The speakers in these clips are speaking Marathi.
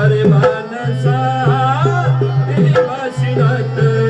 Hare Manasa, Deva Sinata.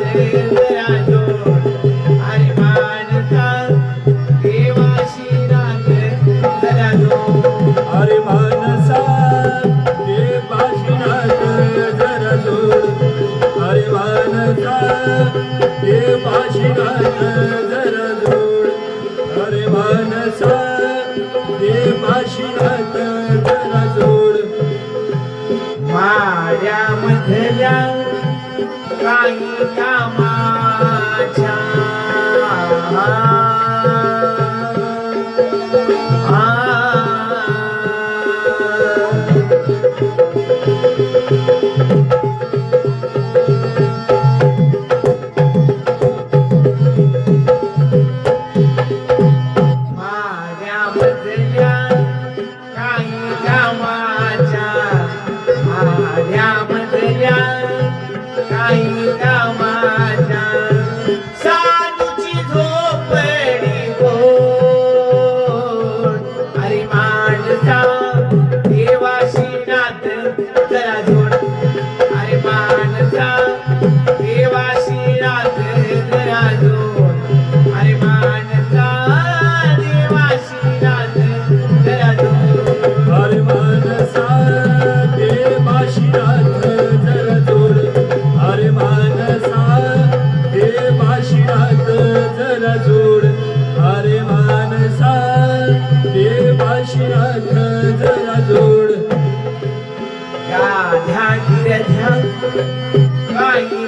rainha, rainha mãe. Bye.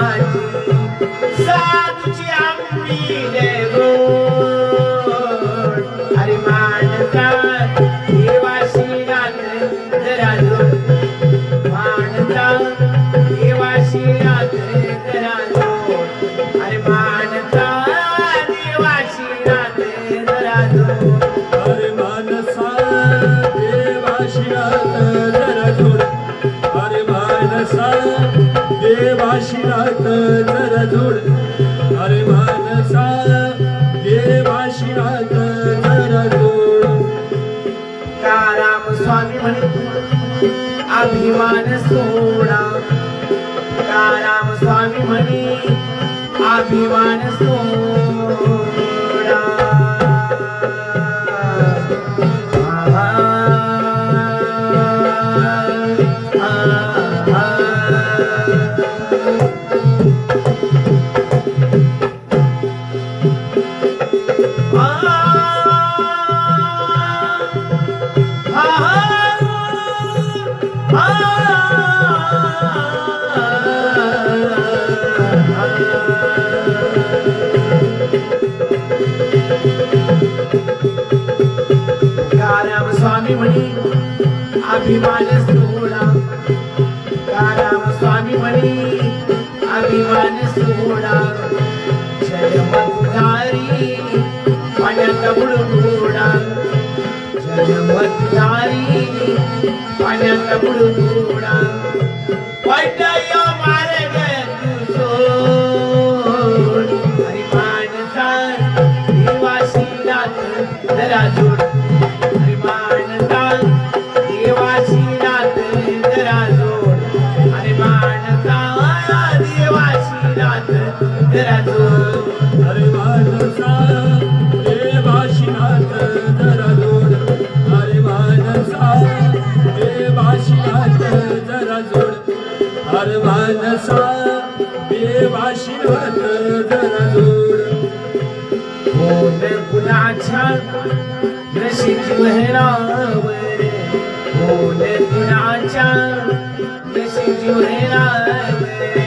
अभिमान सोडा. का राम स्वामी म्हणे अभिमान सोडा. स्वामी म्हणी अभिमान सोहळा. काराम स्वामी म्हणी अभिमान सोहळा. जय जन्मधारी पाण्यात बुडबुडा. जय जन्मधारी पाण्यात बुडबुडा. वाटय देवाशी नाथ जरा जोड कोण कुणाच्या नशीब लहरावर कोण कुणाच्या नशीब लहरावर